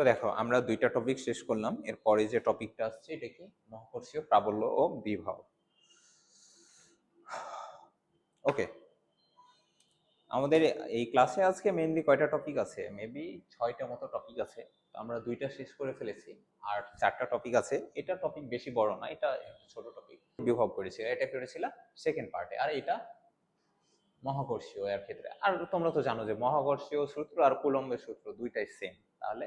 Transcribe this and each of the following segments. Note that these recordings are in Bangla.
তো দেখো, আমরা দুইটা টপিক শেষ করলাম। এরপরে যে টপিকটা আসছে, এটা কি? মহাকর্ষীয় প্রাবল্য ও বিভব। ওকে আমাদের এই ক্লাসে আজকে মেনলি কয়টা টপিক আছে? মেবি ছয়টা মতো টপিক আছে। তো আমরা দুইটা শেষ করে ফেলেছি। আর চারটা টপিক আছে। এটা টপিক বেশি বড় না, এটা ছোট টপিক বিভব করেছিল। এটা করেছিলাম সেকেন্ড পার্টে আর এটা মহাকর্ষীয় এর ক্ষেত্রে। আর তোমরা তো জানো যে মহাকর্ষীয় সূত্র আর কুলম্বের সূত্র দুইটাই সেম তাহলে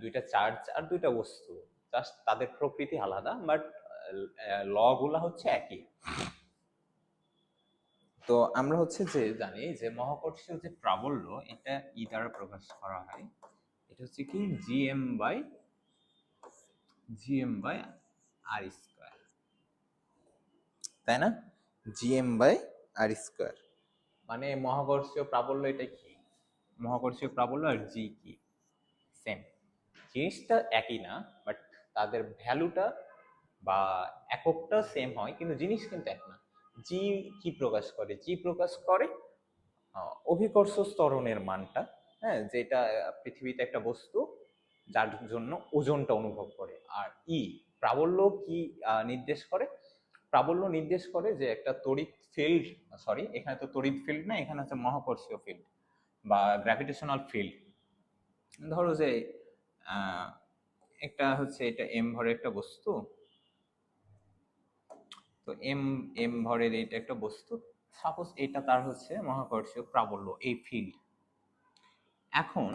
দুইটা চার্জ আর দুইটা বস্তু। জাস্ট তাদের প্রকৃতি আলাদা বাট ল গুলা হচ্ছে একই। তো আমরা হচ্ছে যে জানি যে মহাকর্ষীয় যে প্রাবল্য, এটা ই দ্বারা প্রকাশ করা হয়। এটা হচ্ছে কি? G M by G M by R square তাই না? জিএম বাই আর স্কোয়ার মানে মহাকর্ষীয় প্রাবল্য এটা কি? মহাকর্ষীয় প্রাবল্য আর জি কি? সেম জিনিসটা একই না বাট তাদের ভ্যালুটা বা এককটা সেম হয়, কিন্তু জিনিস কিন্তু এক না। জি কি প্রকাশ করে? জি প্রকাশ করে অভিকর্ষ স্তরণের মানটা হ্যাঁ যেটা পৃথিবীতে একটা বস্তু, যার জন্য ওজনটা অনুভব করে। আর ই প্রাবল্য কি নির্দেশ করে? প্রাবল্য নির্দেশ করে যে একটা তড়িৎ ফিল্ড সরি এখানে তো তড়িৎ ফিল্ড না, এখানে হচ্ছে মহাকর্ষীয় ফিল্ড বা গ্র্যাভিটেশনাল ফিল্ড ধরো যে একটা হচ্ছে এটা এম ভরের একটা বস্তু। তো এম এম ভরের এটা একটা বস্তু। সাপোজ এটা তার হচ্ছে মহাকর্ষীয় প্রাবল্য, এই ফিল্ড এখন,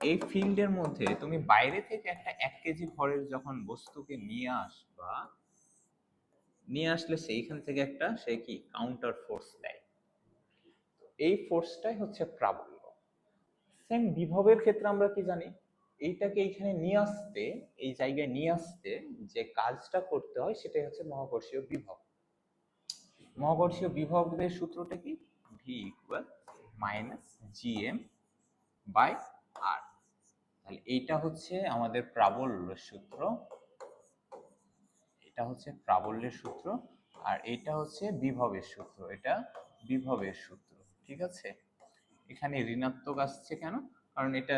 এই ফিল্ডের মধ্যে তুমি বাইরে থেকে একটা এক কেজি ভরের যখন বস্তুকে নিয়ে আসবা, নিয়ে আসলে সেইখান থেকে একটা সে কি? কাউন্টার ফোর্স দেয়। এই ফোর্সটাই হচ্ছে প্রাবল্য। সেম বিভবের ক্ষেত্রে আমরা কি জানি? এইটাকে এইখানে নিয়ে আসতে, এই জায়গায় নিয়ে আসতে যে কাজটা করতে হয় সেটাই হচ্ছে মহাকর্ষীয় বিভব। মহাকর্ষীয় বিভবের সূত্রটা কি? V equal minus G M by R তাহলে এইটা হচ্ছে আমাদের প্রাবল্যের সূত্র। এটা হচ্ছে প্রাবল্যের সূত্র আর এটা হচ্ছে বিভবের সূত্র। এটা বিভবের সূত্র, ঠিক আছে? এখানে ঋণাত্মক আসছে কেন? কারণ এটা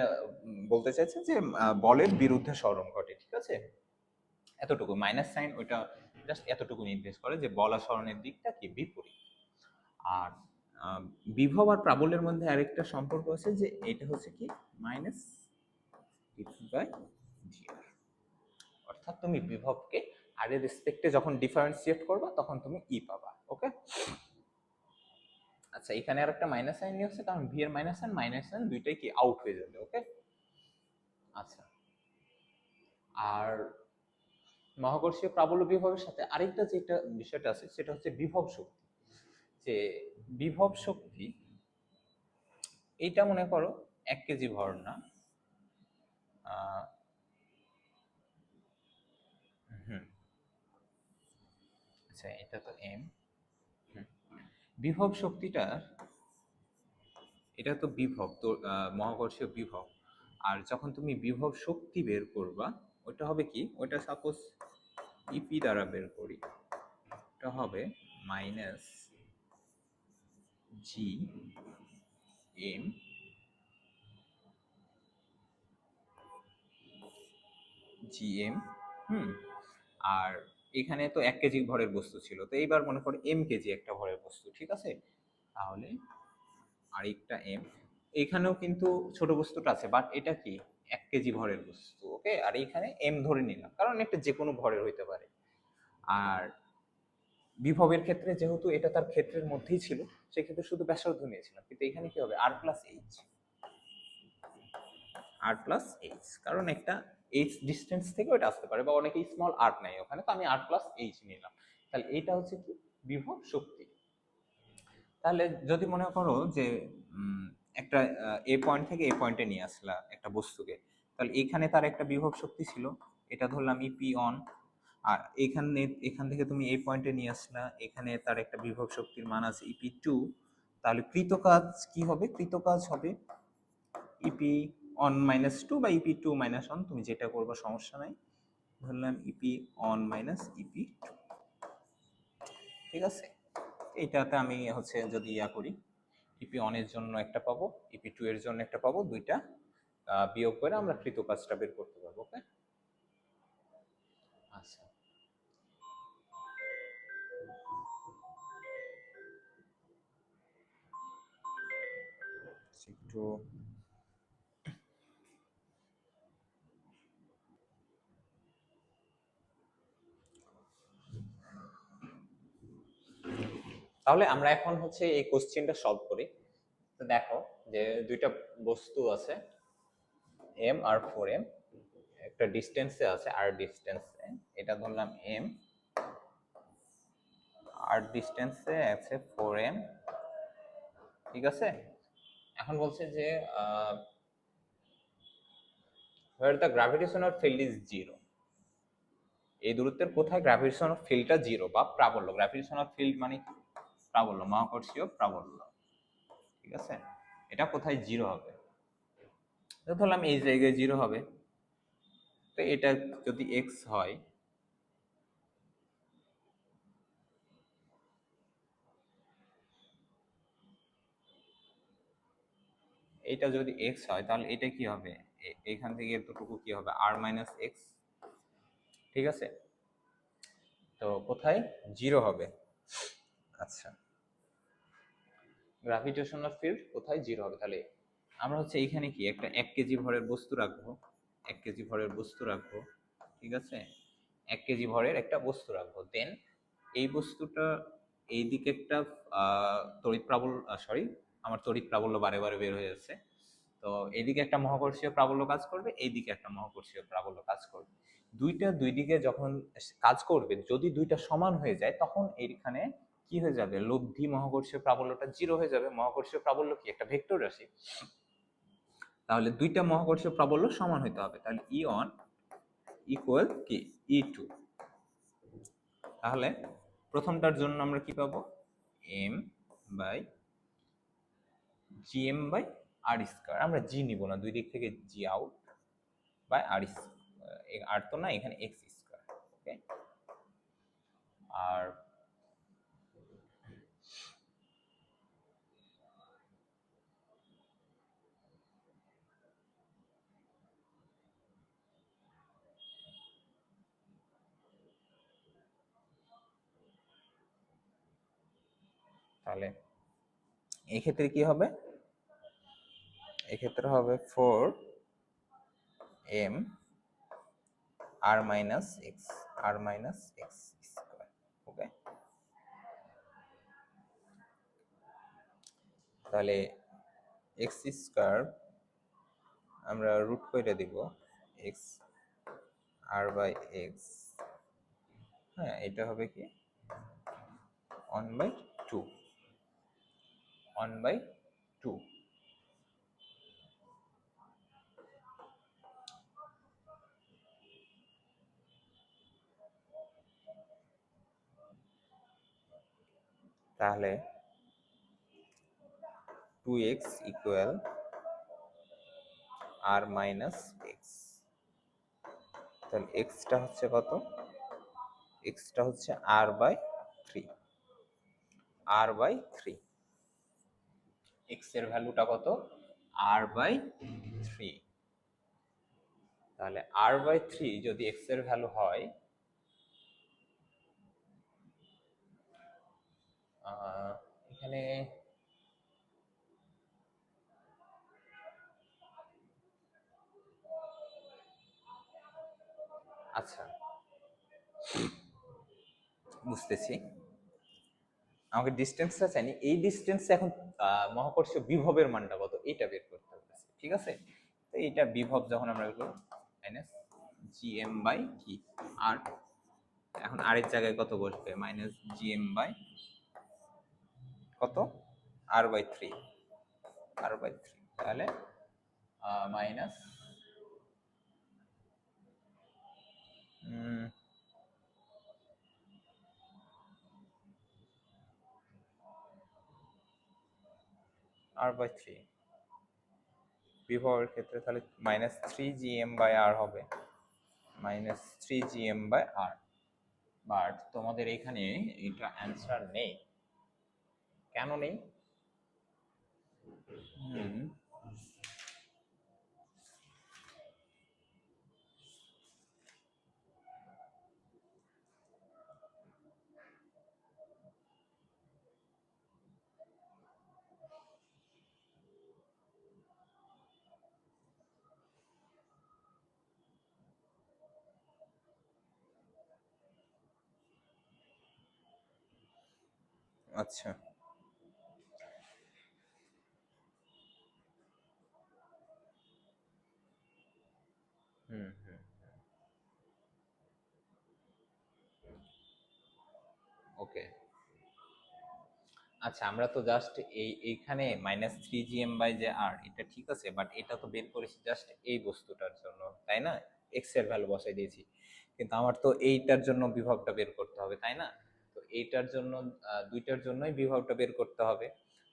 বলতে চাইছে যে বলের বিরুদ্ধে স্মরণ ঘটে, ঠিক আছে? এতটুকু মাইনাস সাইন ওইটা জাস্ট এতটুকু নির্দেশ করে যে, বলা স্মরণের দিকটা কি? বিপরীত। আর বিভব আর প্রাবল্যের মধ্যে আরেকটা সম্পর্ক আছে যে, এটা হচ্ছে কি? মাইনাস বাই অর্থাৎ তুমি বিভবকে আর এর রেসপেক্টে যখন ডিফারেন্সিয়েট করবা, তখন তুমি ই পাবা ওকে আচ্ছা এখানে আর একটা মাইনাস সাইন নিয়ে হচ্ছে কারণ ভি এর মাইনাস সাইন মাইনাস সাইন দুইটাই কি আউট হয়ে যাবে ওকে আচ্ছা। আর মহাকর্ষীয় প্রাবল্য বিভবের সাথে আরেকটা যেটা বিষয়টা আছে, সেটা হচ্ছে বিভব শক্তি। যে বিভব শক্তি, এইটা মনে করো এক কেজি ভর না। হুম। আচ্ছা এটা তো এম বিভব শক্তিটার এটা তো বিভব, তো মহাকর্ষীয় বিভব। আর যখন তুমি বিভব শক্তি বের করবা, ওটা হবে কি? ওটা সাপোজ ইপি দ্বারা বের করি। ওটা হবে minus G M G M hmm? আর এখানে তো এক কেজি ভরের বস্তু ছিল। তো এইবার মনে করো এম কেজি একটা ভরের বস্তু, ঠিক আছে? তাহলে আরেকটা এম এখানেও কিন্তু ছোট বস্তুটা আছে বাট এটা কি? এক কেজি ভরের বস্তু ওকে আর এইখানে এম ধরে নিলাম, কারণ একটা যে কোনো ভরের হইতে পারে। আর বিভবের ক্ষেত্রে যেহেতু এটা তার ক্ষেত্রের মধ্যেই ছিল, সেক্ষেত্রে শুধু ব্যাসার্ধ নিয়েছিলাম, কিন্তু এখানে কি হবে? R plus H R plus H কারণ একটা এইচ ডিস্টেন্স থেকে ওটা আসতে পারে, বা অনেকে স্মল আর্ট নাই ওখানে, তো আমি আর প্লাস এইচ নিলাম। তাহলে এইটা হচ্ছে কি? বিভব শক্তি। তাহলে যদি মনে করো যে একটা এ পয়েন্ট থেকে এ পয়েন্টে নিয়ে আসলা একটা বস্তুকে, তাহলে এখানে তার একটা বিভব শক্তি ছিল, এটা ধরলাম ইপি অন আর এখানে, এখান থেকে তুমি এই পয়েন্টে নিয়ে আসলা, এখানে তার একটা বিভব শক্তির মান আছে ইপি টু তাহলে কৃতকাজ কি হবে? কৃতকাজ হবে ইপি অন মাইনাস টু বা ইপি টু মাইনাস অন তুমি যেটা করব সমস্যা নাই। ধরলাম EP one minus EP two ঠিক আছে? এইটাতে আমি হচ্ছে যদি ইয়া করি ইপি অনের জন্য একটা পাবো ইপি টু এর জন্য একটা পাবো, দুইটা বিয়োগ করে আমরা কৃত কাজটা বের করতে পারব, ওকে? আচ্ছা। একটু তাহলে আমরা এখন হচ্ছে এই কোশ্চেনটা সলভ করি। তো দেখো যে দুইটা বস্তু আছে এম আর ফোর এম একটা ডিস্টেন্সে আছে আর ডিস্টেন্সে এটা ধরলাম এম আর ডিস্টেন্সে আছে ফোর এম ঠিক আছে? এখন বলছে যে where the gravitational field is zero এই দূরত্বের কোথায় গ্র্যাভিটেশনাল ফিল্ডটা জিরো বা প্রাবল্য? গ্র্যাভিটেশনাল ফিল্ড মানে প্রাবল্য, মহাকর্ষীয় প্রাবল্য। ঠিক আছে? এটা কোথায় জিরো হবে? ধরলাম এই জায়গায় জিরো হবে। তো এটা যদি এক্স হয়, এটা যদি এক্স হয়, তাহলে এটা কি হবে? এখান থেকে এতটুকু কি হবে? আর মাইনাস এক্স ঠিক আছে? তো কোথায়? জিরো হবে। আচ্ছা। গ্রাভিটেশনাল ফিল্ড কোথায় জিরো হবে? তাহলে আমরা হচ্ছে এইখানে কি? একটা এক কেজি ভরের বস্তু রাখব। এক কেজি ভরের বস্তু রাখব, ঠিক আছে? এক কেজি ভরের একটা বস্তু রাখব। দেন এই বস্তুটা এই দিকে একটা তড়িৎ প্রাবল্য সরি আমার তড়িৎ প্রাবল্য বারে বারে বের হয়ে যাচ্ছে। তো এইদিকে একটা মহাকর্ষীয় প্রাবল্য কাজ করবে, এইদিকে একটা মহাকর্ষীয় প্রাবল্য কাজ করবে। দুইটা দুই দিকে যখন কাজ করবে, যদি দুইটা সমান হয়ে যায়, তখন এইখানে কি হয়ে যাবে? লব্ধি মহাকর্ষীয় প্রাবল্যটা জিরো হয়ে যাবে। মহাকর্ষীয় প্রাবল্য কি? একটা ভেক্টর রাশি। তাহলে দুইটা মহাকর্ষীয় প্রাবল্য সমান হতে হবে। তাহলে ই ওয়ান ইকুয়াল কি? ই টু তাহলে প্রথমটার জন্য আমরা কি পাবো? M by G M by R square আমরা জি নিব না। দুই দিক থেকে জি আউট বাই আর আর তো না, এখানে এক্স স্কোয়ার ওকে আর তাহলে এক্ষেত্রে কি হবে? এক্ষেত্রে হবে four M R minus X R minus X okay তাহলে এক্স স্কোয়ার আমরা রুট করে দিব এক্স আর বাই এক্স হ্যাঁ এটা হবে কি? One by two one by two তাহলে two X equal R minus X তাহলে এক্সটা হচ্ছে কত? এক্সটা হচ্ছে R by three R by three এক্সের ভ্যালুটা কত? আর বাই থ্রি তাহলে আর বাই থ্রি যদি এক্সের ভ্যালু হয় এখানে আচ্ছা বুঝতেছি। আমাকে ডিস্টেন্সটা চাইনি। এই ডিস্টেন্সে এখন আহ, মহাকর্ষীয় বিভবের মানটা কত? এটা বের করতে হবে। ঠিক আছে? তো এইটা বিভব যখন আমরা বের করব মাইনাস জি এম বাই কি আর এখন আর এর জায়গায় কত বসবে? মাইনাস জি এম বাই কত? R by three R by three তাহলে মাইনাস আর বাই থ্রি বিভবের ক্ষেত্রে তাহলে minus three G M by R হবে। Minus three G M by R but তোমাদের এখানে এটা অ্যান্সার নেই। কেন নেই? হুম। আচ্ছা। ওকে আচ্ছা আমরা তো জাস্ট এই, এইখানে মাইনাস থ্রি জিএম বাই যে আর এটা ঠিক আছে বাট এটা তো বের করেছি জাস্ট এই বস্তুটার জন্য, তাই না? এক্সের ভ্যালু বসাই দিয়েছি। কিন্তু আমার তো এইটার জন্য বিভবটা বের করতে হবে, তাই না? এইটার জন্য দুইটার জন্যই বিভবটা বের করতে হবে।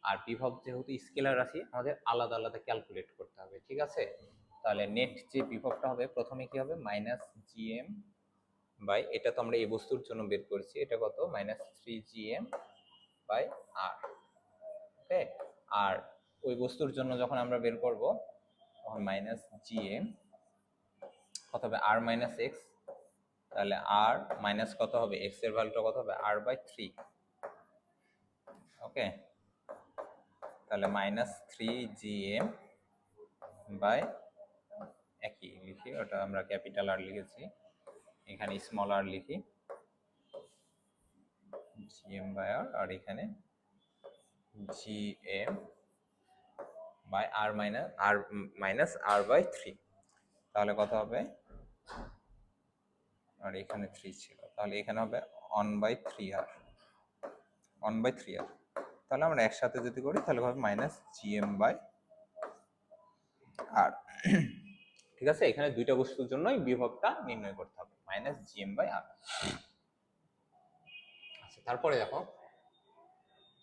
আর বিভব যেহেতু স্কেলার রাশি, আমাদের আলাদা আলাদা ক্যালকুলেট করতে হবে, ঠিক আছে? তাহলে নেট যে বিভবটা হবে, প্রথমে কি হবে? মাইনাস জিএম বাই এটা তো আমরা এই বস্তুর জন্য বের করছি, এটা কত? Minus three G M by R okay আর ওই বস্তুর জন্য যখন আমরা বের করব, তখন মাইনাস জিএম কত হবে আর মাইনাস এক্স তাহলে আর মাইনাস কত হবে? এক্সের ভ্যালুটা কত হবে? আর বাই থ্রি ওকে তাহলে minus three G M by একই লিখি, ওটা আমরা ক্যাপিটাল আর লিখেছি। এখানে স্মল আর লিখি। জি এম বাই আর আর এখানে G M by R minus R minus R by three তাহলে কত হবে? আর এখানে থ্রি ছিল। তাহলে এখানে হবে one by three R one by three R তাহলে আমরা একসাথে যদি করি, তাহলে হবে মাইনাস জিএম বাই আর ঠিক আছে? এখানে দুইটা বস্তুর জন্যই বিভবটা নির্ণয় করতে হবে। মাইনাস জিএম বাই আর আচ্ছা তারপরে দেখো।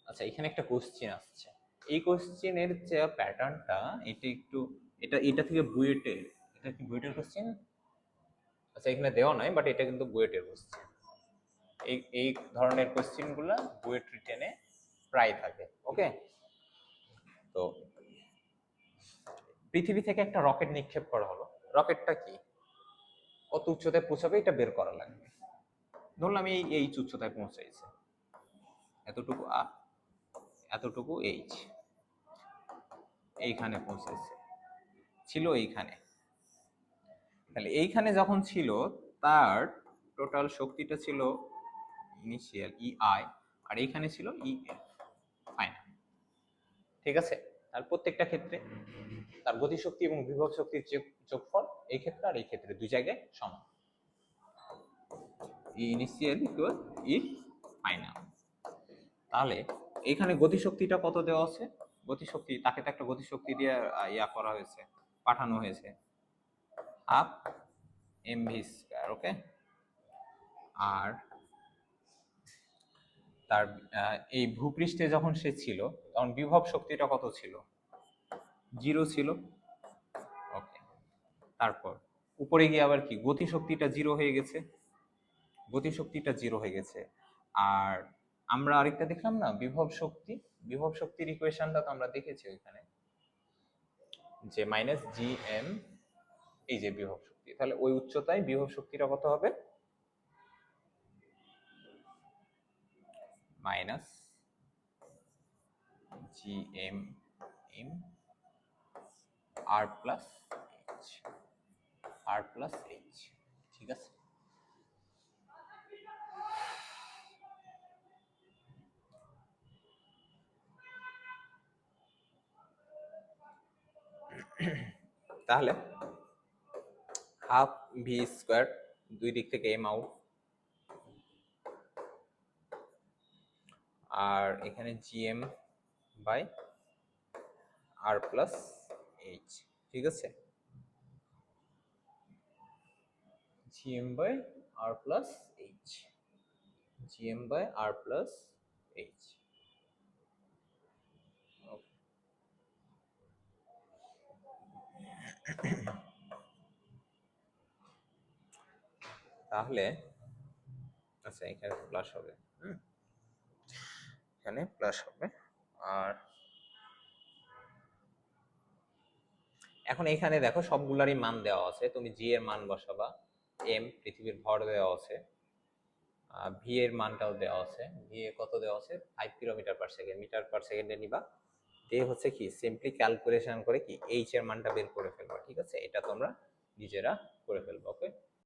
আচ্ছা এখানে একটা কোশ্চেন আসছে। এই কোশ্চেনের যে প্যাটার্নটা এটা একটু, এটা এটা থেকে বুয়েটের, এটা কি বুয়েটের কোশ্চেন আচ্ছা এখানে দেওয়া নাই বাট এটা কিন্তু বুয়েটের কোশ্চেন এই এই ধরনের কোশ্চেনগুলো বুয়েট রিটেনে প্রায় থাকে ওকে তো পৃথিবী থেকে একটা রকেট নিক্ষেপ করা হলো। রকেটটা কি? কত উচ্চতায় পৌঁছাবে এটা বের করা লাগবে। ধরলাম এই এই উচ্চতায় পৌঁছাইছে। এতটুকু আ, এতটুকু এইচ এইখানে পৌঁছেছে ছিল এইখানে। তাহলে এইখানে যখন ছিল, তার টোটাল শক্তিটা ছিল ইনিশিয়াল ই আই আর এইখানে ছিল ই এফ ফাইনাল ঠিক আছে? তার প্রত্যেকটা ক্ষেত্রে তার গতিশক্তি এবং বিভব শক্তির যোগ- যোগফল, এই ক্ষেত্রে আর এই ক্ষেত্রে দুই জায়গায় সমান। ইনিশিয়াল ইকুয়াল ই ফাইনাল তাহলে এখানে গতিশক্তিটা কত দেওয়া আছে? গতিশক্তি, তাকে তো একটা গতিশক্তি দিয়ে ইয়া করা হয়েছে, পাঠানো হয়েছে। এম ভি স্কোয়ার ওকে আর তার এই ভূপৃষ্ঠে যখন সে ছিল, তখন বিভব শক্তিটা কত ছিল? জিরো ছিল। ওকে তারপর, উপরে গিয়ে আবার কি? গতি শক্তিটা জিরো হয়ে গেছে। গতি শক্তিটা জিরো হয়ে গেছে। আর আমরা আরেকটা দেখলাম না? বিভব শক্তি। বিভব শক্তির ইকুয়েশনটা তো আমরা দেখেছি ওইখানে। যে মাইনাস জি এম এই যে বিভব শক্তি, তাহলে ওই উচ্চতায় বিভব শক্তিটা কত হবে minus G M M R plus H R plus H ঠিক আছে? তাহলে হাফ ভি স্কোয়ার দুই দিক থেকে এম আউট। আর এখানে G M by R plus H, ঠিক আছে? G M by R plus H, G M by R plus H. তাহলে আচ্ছা এখানে প্লাস হবে এখানে প্লাস হবে, আর এখন এখানে দেখো সবগুলারই মান দেওয়া আছে, তুমি জি এর মান বসাবা এম পৃথিবীর ভর দেওয়া আছে ভি এর মানটাও দেওয়া আছে ভি এ কত দেওয়া আছে? Five kilometre per second metre per সেকেন্ডে নিবা, দিয়ে হচ্ছে কি সিম্পলি ক্যালকুলেশন করে কি এইচ এর মানটা বের করে ফেলবা, ঠিক আছে? এটা তোমরা নিজেরা করে ফেলবা ওকে